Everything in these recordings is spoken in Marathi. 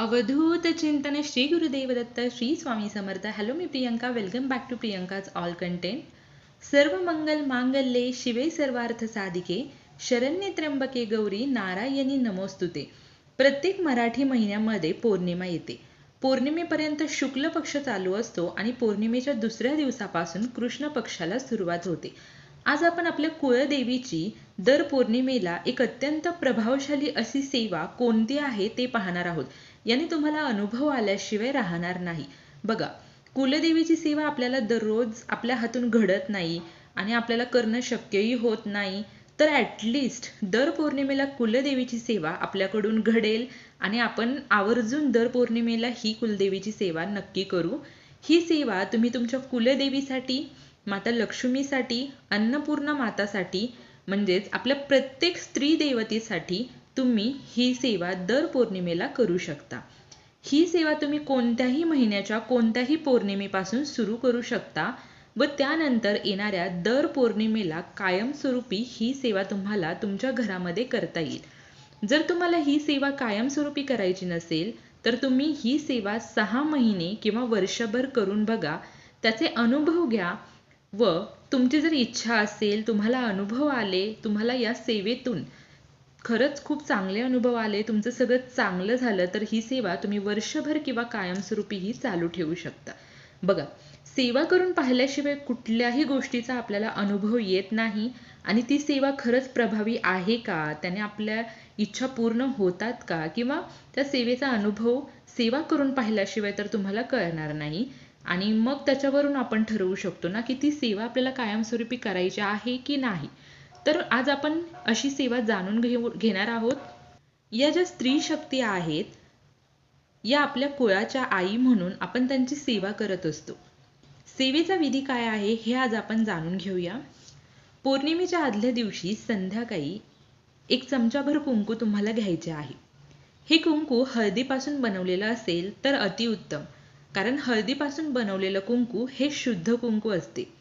अवधूत चिंतन Shri Gurudev Datta Shri Swami Samarth. Hello me Priyanka. Welcome back to Priyanka's all content सर्व मंगल मांगल्ये शिवे सर्वार्थ साधिके. शरण्य त्र्यंबके गौरी नारायणी नमोस्तुते. प्रत्येक मराठी महिन्यामध्ये पौर्णिमा येते. पौर्णिमेपर्यंत शुक्ल पक्ष चालू असतो आणि पौर्णिमेच्या दुसऱ्या दिवसापासून कृष्ण पक्षाला सुरुवात होते. आज आपण आपल्या कुळदेवीची दर पौर्णिमेला एक अत्यंत प्रभावशाली अशी सेवा कोणती आहे ते पाहणार आहोत. याने तुम्हाला अनुभव आल्याशिवाय राहणार नाही. बघा कुलदेवीची सेवा आपल्याला दररोज आपल्या हातून घडत नाही आणि आपल्याला करणं शक्यही होत नाही तर ॲटलिस्ट दर पौर्णिमेला कुलदेवीची सेवा आपल्याकडून घडेल आणि आपण आवर्जून दर पौर्णिमेला ही कुलदेवीची सेवा नक्की करू. ही सेवा तुम्ही तुमच्या कुलदेवीसाठी माता लक्ष्मीसाठी अन्नपूर्णा मातासाठी म्हणजेच आपल्या प्रत्येक स्त्री देवतेसाठी तुम्ही ही सेवा दर पौर्णिमेला करू शकता. ही सेवा तुम्ही कोणत्याही महिन्याच्या कोणत्याही पौर्णिमेपासून सुरू करू शकता व त्यानंतर येणाऱ्या दर पौर्णिमेला कायमस्वरूपी ही सेवा तुम्हाला तुमच्या घरामध्ये करता येईल. जर तुम्हाला ही सेवा कायमस्वरूपी करायची नसेल तर तुम्ही ही सेवा सहा महिने किंवा वर्षभर करून बघा. त्याचे अनुभव घ्या व तुमची जर इच्छा असेल तुम्हाला अनुभव आले तुम्हाला या सेवेतून खरंच खूप चांगले अनुभव आले तुमचं सगळं चांगलं झालं तर ही सेवा तुम्ही वर्षभर किंवा कायमस्वरूपीही चालू ठेवू शकता. बघा सेवा करून पाहिल्याशिवाय कुठल्याही गोष्टीचा आपल्याला अनुभव येत नाही आणि ती सेवा खरंच प्रभावी आहे का? त्याने आपल्या इच्छा पूर्ण होतात का? किंवा त्या सेवेचा अनुभव सेवा करून पाहिल्याशिवाय तर तुम्हाला कळणार नाही आणि मग त्याच्यावरून आपण ठरवू शकतो ना की ती सेवा आपल्याला कायमस्वरूपी करायची आहे की नाही? तर आज आपण अशी सेवा जाणून घेऊ घेणार आहोत. या ज्या स्त्री शक्ती आहेत या आपल्या कुळाच्या आई म्हणून आपण त्यांची सेवा करत असतो. सेवेचा विधी काय आहे हे आज आपण जाणून घेऊया. पौर्णिमेच्या आदल्या दिवशी संध्याकाळी एक चमचाभर कुंकू तुम्हाला घ्यायचे आहे. हे कुंकू हळदीपासून बनवलेलं असेल तर अतिउत्तम. कारण हळदीपासून बनवलेलं कुंकू हे शुद्ध कुंकू असते.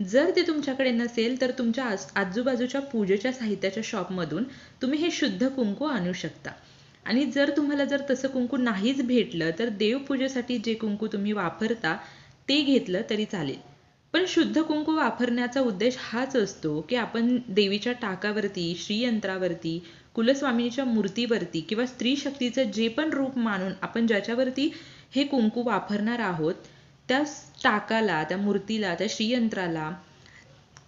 जर ते तुमच्याकडे नसेल तर तुमच्या आजूबाजूच्या पूजेच्या साहित्याच्या शॉपमधून तुम्ही हे शुद्ध कुंकू आणू शकता. आणि जर तुम्हाला जर तसं कुंकू नाहीच भेटलं तर देवपूजेसाठी जे कुंकू तुम्ही वापरता ते घेतलं तरी चालेल. पण शुद्ध कुंकू वापरण्याचा उद्देश हाच असतो की आपण देवीच्या टाकावरती श्रीयंत्रावरती कुलस्वामिनीच्या मूर्तीवरती किंवा स्त्री शक्तीचं जे पण रूप मानून आपण ज्याच्यावरती हे कुंकू वापरणार आहोत त्या टाकाला त्या मूर्तीला त्या श्रीयंत्राला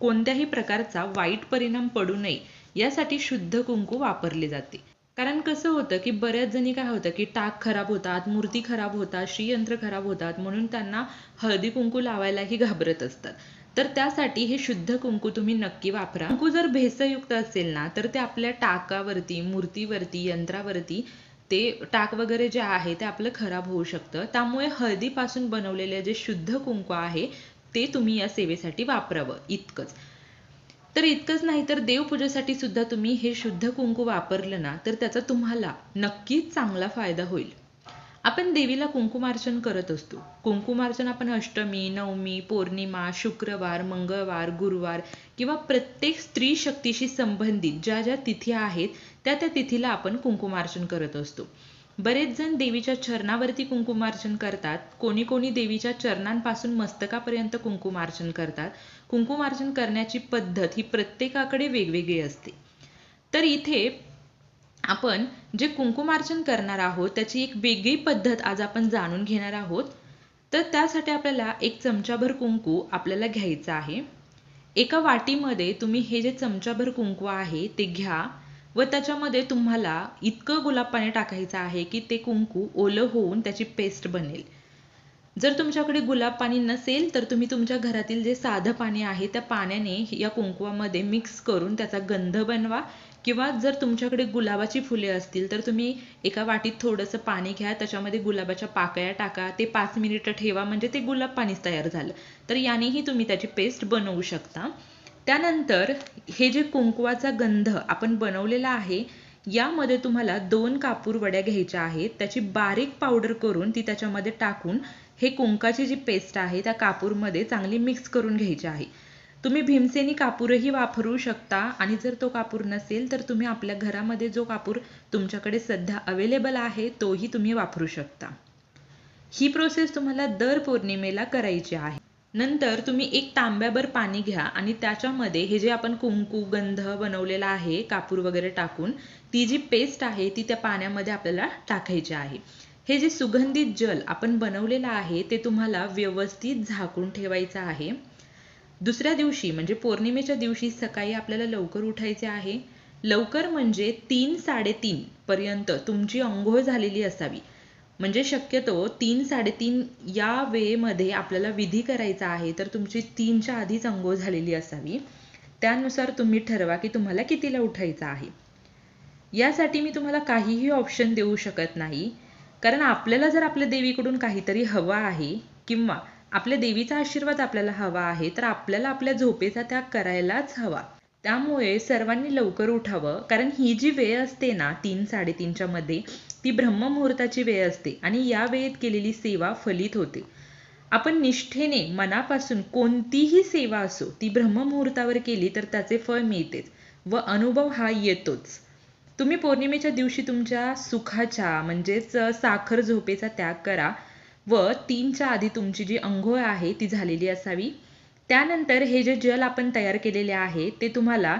कोणत्याही प्रकारचा वाईट परिणाम पडू नये यासाठी शुद्ध कुंकू वापरले जाते. कारण कसं होतं की बऱ्याच जणी काय होतं की टाक खराब होतात मूर्ती खराब होतात श्रीयंत्र खराब होतात म्हणून त्यांना हळदी कुंकू लावायलाही घाबरत असतात. तर त्यासाठी हे शुद्ध कुंकू तुम्ही नक्की वापरा. कुंकू जर भेसयुक्त असेल ना तर ते आपल्या टाकावरती मूर्तीवरती यंत्रावरती ते टाक वगैरे जे आहे ते आपलं खराब होऊ शकतं. त्यामुळे हळदीपासून बनवलेले जे शुद्ध कुंकू आहे ते तुम्ही या सेवेसाठी वापरावं इतकंच. तर इतकंच नाही तर देवपूजेसाठी सुद्धा तुम्ही हे शुद्ध कुंकू वापरलं ना तर त्याचा तुम्हाला नक्कीच चांगला फायदा होईल. आपण देवीला कुंकुमार्चन करत असतो. कुंकुमार्चन आपण अष्टमी नवमी पौर्णिमा शुक्रवार मंगळवार गुरुवार किंवा प्रत्येक स्त्री शक्तीशी संबंधित ज्या ज्या तिथी आहेत त्या त्या तिथीला आपण कुंकुमार्चन करत असतो. बरेच जण देवीच्या चरणावरती कुंकुमार्चन करतात. कोणी कोणी देवीच्या चरणांपासून मस्तकापर्यंत कुंकुमार्चन करतात. कुंकुमार्चन करण्याची पद्धत ही प्रत्येकाकडे वेगवेगळी असते. तर इथे आपण जे कुंकुमार्चन करणार आहोत त्याची एक वेगळी पद्धत आज आपण जाणून घेणार आहोत. तर त्यासाठी आपल्याला एक चमचाभर कुंकू आपल्याला घ्यायचं आहे. एका वाटीमध्ये तुम्ही हे जे चमचाभर कुंकू आहे ते घ्या व त्याच्यामध्ये तुम्हाला इतकं गुलाब पाणी टाकायचं आहे की ते कुंकू ओलं होऊन त्याची पेस्ट बनेल. जर तुमच्याकडे गुलाब पाणी नसेल तर तुम्ही तुमच्या घरातील जे साधं पाणी आहे त्या पाण्याने या कुंकवामध्ये मिक्स करून त्याचा गंध बनवा. किंवा जर तुमच्याकडे गुलाबाची फुले असतील तर तुम्ही एका वाटीत थोडंसं पाणी घ्या त्याच्यामध्ये गुलाबाच्या पाकळ्या टाका. ते पाच मिनिटं ठेवा म्हणजे ते गुलाब पाणीच तयार झालं. तर यानेही तुम्ही त्याची पेस्ट बनवू शकता. त्यानंतर हे जे कुंकवाचा गंध आपण बनवलेला आहे यामध्ये तुम्हाला दोन कापूर वड्या घ्यायच्या आहेत. त्याची बारीक पावडर करून ती त्याच्यामध्ये टाकून हे कुंकाची जी पेस्ट आहे त्या कापूरमध्ये चांगली मिक्स करून घ्यायची आहे. तुम्ही भीमसेनी कापूरही वापरू शकता आणि जर तो कापूर नसेल तर तुम्ही आपल्या घरामध्ये जो कापूर तुमच्याकडे सध्या अवेलेबल आहे तोही तुम्ही वापरू शकता. ही प्रोसेस तुम्हाला दर पौर्णिमेला करायची आहे. नंतर तुम्ही एक तांब्याभर पाणी घ्या आणि त्याच्यामध्ये हे जे आपण कुंकू गंध बनवलेला आहे कापूर वगैरे टाकून ती जी पेस्ट आहे ती त्या पाण्यामध्ये आपल्याला टाकायची आहे. हे जे सुगंधित जल आपण बनवलेलं आहे ते तुम्हाला व्यवस्थित झाकून ठेवायचं आहे. दुसऱ्या दिवशी म्हणजे पौर्णिमेच्या दिवशी सकाळी आपल्याला लवकर उठायचे आहे. लवकर म्हणजे तीन साडेतीन पर्यंत तुमची अंघोळ झालेली असावी. म्हणजे शक्यतो तीन साडेतीन या वेळेमध्ये आपल्याला विधी करायचा आहे तर तुमची तीनच्या आधीच अंघोळ झालेली असावी. त्यानुसार तुम्ही ठरवा की तुम्हाला कितीला उठायचं आहे. यासाठी मी तुम्हाला काहीही ऑप्शन देऊ शकत नाही. कारण आपल्याला जर आपल्या देवीकडून काहीतरी हवं आहे किंवा आपल्या देवीचा आशीर्वाद आपल्याला हवा आहे तर आपल्याला आपल्या झोपेचा त्याग करायलाच हवा. त्यामुळे सर्वांनी लवकर उठावं. कारण ही जी वेळ असते ना तीन साडेतीनच्या मध्ये ती ब्रह्ममुहूर्ताची वेळ असते आणि या वेळेत केलेली सेवा फलित होते. आपण निष्ठेने मनापासून कोणतीही सेवा असो ती ब्रह्ममुहूर्तावर केली तर त्याचे फळ मिळतेच व अनुभव हा येतोच. तुम्ही पौर्णिमेच्या दिवशी तुमच्या सुखाच्या म्हणजेच साखर झोपेचा त्याग करा व तीनच्या आधी तुमची जी अंघोळ आहे ती झालेली असावी. त्यानंतर हे जे जल आपण तयार केलेले आहे ते तुम्हाला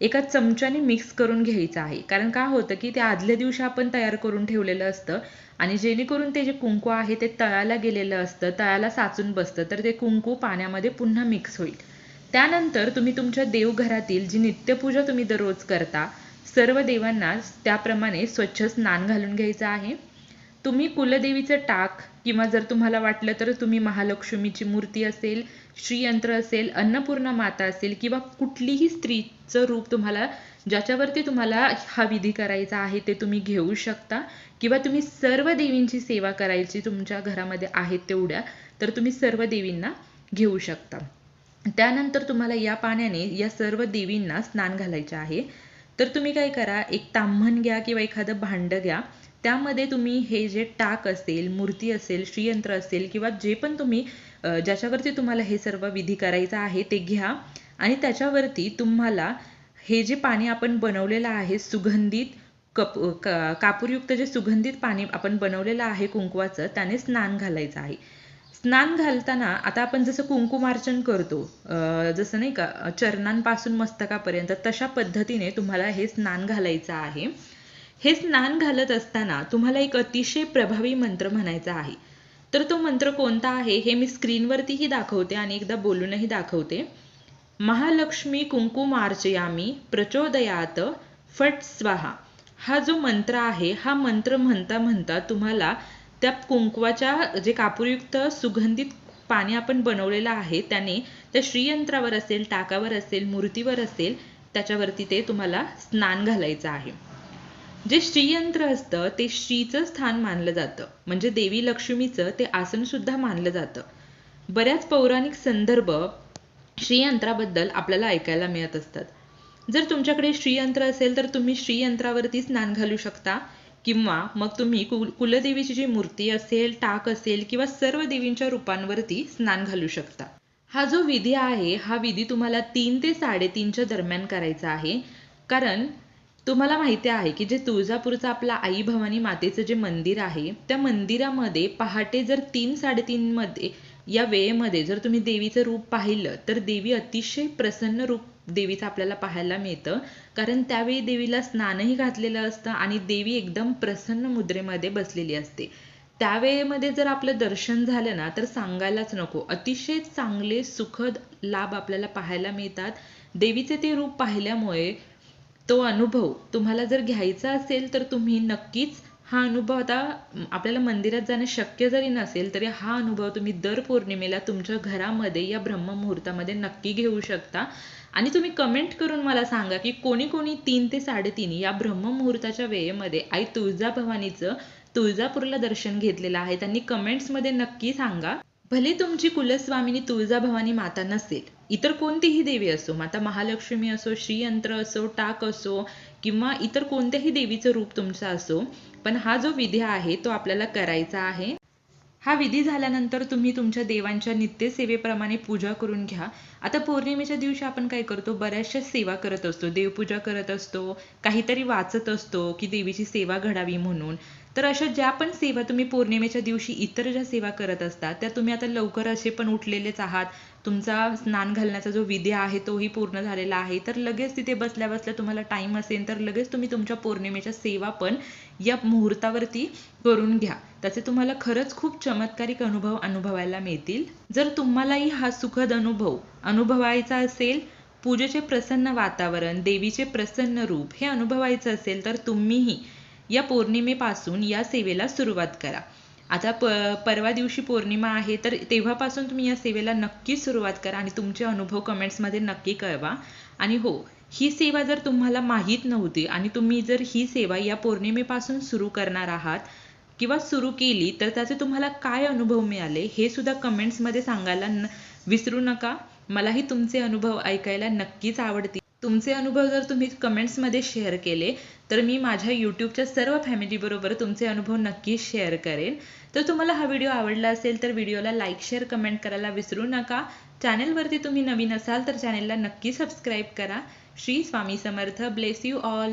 एका चमच्याने मिक्स करून घ्यायचं आहे. कारण काय होतं की ते आदल्या दिवशी आपण तयार करून ठेवलेलं असतं आणि जेणेकरून ते जे कुंकू आहे ते तळाला गेलेलं असतं तळाला साचून बसतं तर ते कुंकू पाण्यामध्ये पुन्हा मिक्स होईल. त्यानंतर तुम्ही तुमच्या देवघरातील जी नित्यपूजा तुम्ही दररोज करता सर्व देवांना त्याप्रमाणे स्वच्छ स्नान घालून घ्यायचं आहे. तुम्ही कुलदेवीचं टाक किंवा जर तुम्हाला वाटलं तर तुम्ही महालक्ष्मीची मूर्ती असेल श्रीयंत्र असेल अन्नपूर्णा माता असेल किंवा कुठलीही स्त्रीचं रूप तुम्हाला ज्याच्यावरती तुम्हाला हा विधी करायचा आहे ते तुम्ही घेऊ शकता. किंवा तुम्ही सर्व देवींची सेवा करायची तुमच्या घरामध्ये आहेत तेवढ्या तर तुम्ही सर्व देवींना घेऊ शकता. त्यानंतर तुम्हाला या पाण्याने या सर्व देवींना स्नान घालायचे आहे. तर तुम्ही काय करा एक ताम्हण घ्या किंवा एखादं भांडं घ्या. त्यामध्ये तुम्ही हे जे टाक असेल मूर्ती असेल श्रीयंत्र असेल किंवा जे पण तुम्ही ज्याच्यावरती तुम्हाला हे सर्व विधी करायचा आहे ते घ्या. आणि त्याच्यावरती तुम्हाला हे जे पाणी आपण बनवलेलं आहे सुगंधित कप कापूरयुक्त जे सुगंधित पाणी आपण बनवलेलं आहे कुंकवाचं त्याने स्नान घालायचं आहे. स्नान घालताना आता आपण जसं कुंकुमार्चन करतो जसं नाही का चरणांपासून मस्तकापर्यंत तशा पद्धतीने तुम्हाला हे स्नान घालायचं आहे. हे स्नान घालत असताना तुम्हाला एक अतिशय प्रभावी मंत्र म्हणायचा आहे. तर तो मंत्र कोणता आहे हे मी स्क्रीनवरतीही दाखवते आणि एकदा बोलूनही दाखवते. महालक्ष्मी कुंकुमार्चयामी प्रचोदयात फट स्वाहा. हा जो मंत्र आहे हा मंत्र म्हणता म्हणता तुम्हाला त्या कुंकवाच्या जे कापूरयुक्त सुगंधित पाणी आपण बनवलेलं आहे त्याने त्या श्रीयंत्रावर असेल टाकावर असेल मूर्तीवर असेल त्याच्यावरती ते तुम्हाला स्नान घालायचं आहे. जे श्रीयंत्र असतं ते श्रीचं स्थान मानलं जातं. म्हणजे देवी लक्ष्मीचं ते आसन सुद्धा मानलं जातं. बऱ्याच पौराणिक संदर्भ श्रीयंत्राबद्दल आपल्याला ऐकायला मिळत असतात. जर तुमच्याकडे श्रीयंत्र असेल तर तुम्ही श्रीयंत्रावरती स्नान घालू शकता. किंवा मग तुम्ही कुल कुलदेवीची जी मूर्ती असेल टाक असेल किंवा सर्व देवींच्या रूपांवरती स्नान घालू शकता. हा जो विधी आहे हा विधी तुम्हाला तीन ते साडेतीनच्या दरम्यान करायचा आहे. कारण तुम्हाला माहिती आहे की जे तुळजापूरचं आपलं आई भवानी मातेचं जे मंदिर आहे त्या मंदिरामध्ये पहाटे जर तीन साडेतीन मध्ये या वेळेमध्ये जर तुम्ही देवीचं रूप पाहिलं तर देवी अतिशय प्रसन्न रूप देवीचं आपल्याला पाहायला मिळतं. कारण त्यावेळी देवीला स्नानही घातलेलं असतं आणि देवी एकदम प्रसन्न मुद्रेमध्ये बसलेली असते. त्यावेळेमध्ये जर आपलं दर्शन झालं ना तर सांगायलाच नको. अतिशय चांगले सुखद लाभ आपल्याला पाहायला मिळतात. देवीचे ते रूप पाहिल्यामुळे तो अनुभव तुम्हाला जर घ्यायचा असेल तर तुम्ही नक्कीच हा अनुभव आता आपल्याला मंदिरात जाणं शक्य जरी नसेल तरी हा अनुभव तुम्ही दर पौर्णिमेला तुमच्या घरामध्ये या ब्रह्ममुहूर्तामध्ये नक्की घेऊ शकता. आणि तुम्ही कमेंट करून मला सांगा की कोणी कोणी तीन ते साडेतीन या ब्रह्ममुहूर्ताच्या वेळेमध्ये आई तुळजाभवानीचं तुळजापूरला दर्शन घेतलेलं आहे त्यांनी कमेंट्समध्ये नक्की सांगा. भले तुमची कुलस्वामिनी तुळजाभवानी माता नसेल इतर कोणतीही देवी असो माता महालक्ष्मी असो श्रीयंत्र असो टाक असो किंवा इतर कोणत्याही देवीचं रूप तुमचं असो पण हा जो विधी आहे तो आपल्याला करायचा आहे. हा विधी झाल्यानंतर तुम्ही तुमच्या देवांच्या नित्यसेवेप्रमाणे पूजा करून घ्या. आता पौर्णिमेच्या दिवशी आपण काय करतो? बऱ्याचशा सेवा करत असतो. देवपूजा करत असतो काहीतरी वाचत असतो की देवीची सेवा घडावी म्हणून. तर अशा ज्या पण सेवा तुम्ही पौर्णिमेच्या दिवशी इतर ज्या सेवा करत असतात त्या तुम्ही आता लवकर असे पण उठलेलेच आहात. तुमचा स्नान घालण्याचा जो विधी आहे तोही पूर्ण झालेला आहे. तर लगेच तिथे बसल्या बसल्या तुम्हाला टाइम असेल तर लगेच तुम्ही तुमच्या पौर्णिमेच्या सेवा पण या मुहूर्तावरती करून घ्या. त्याचे तुम्हाला खरंच खूप चमत्कारिक अनुभव अनुभवायला मिळतील. जर तुम्हालाही हा सुखद अनुभव अनुभवायचा असेल पूजेचे प्रसन्न वातावरण देवीचे प्रसन्न रूप हे अनुभवायचं असेल तर तुम्हीही या पौर्णिमेपासून या सेवेला सुरुवात करा. आता प परवा दिवशी पौर्णिमा आहे तर तेव्हापासून तुम्ही या सेवेला नक्की सुरुवात करा आणि तुमचे अनुभव कमेंट्समध्ये नक्की कळवा. आणि हो ही सेवा जर तुम्हाला माहीत नव्हती आणि तुम्ही जर ही सेवा या पौर्णिमेपासून सुरू करणार आहात किंवा सुरू केली तर त्याचे तुम्हाला काय अनुभव मिळाले हे सुद्धा कमेंट्समध्ये सांगायला न विसरू नका. मलाही तुमचे अनुभव ऐकायला नक्कीच आवडतील. तुमचे अनुभव जर तुम्ही कमेंट्समध्ये शेअर केले तर मी माझ्या यूट्यूबच्या सर्व फॅमिलीबरोबर तुमचे अनुभव नक्की शेअर करेन. तर तुम्हाला हा व्हिडिओ आवडला असेल तर व्हिडिओला लाईक शेअर कमेंट करायला विसरू नका. चॅनलवरती तुम्ही नवीन असाल तर चॅनेलला नक्की सबस्क्राईब करा. Shri Swami Samarth. Bless you all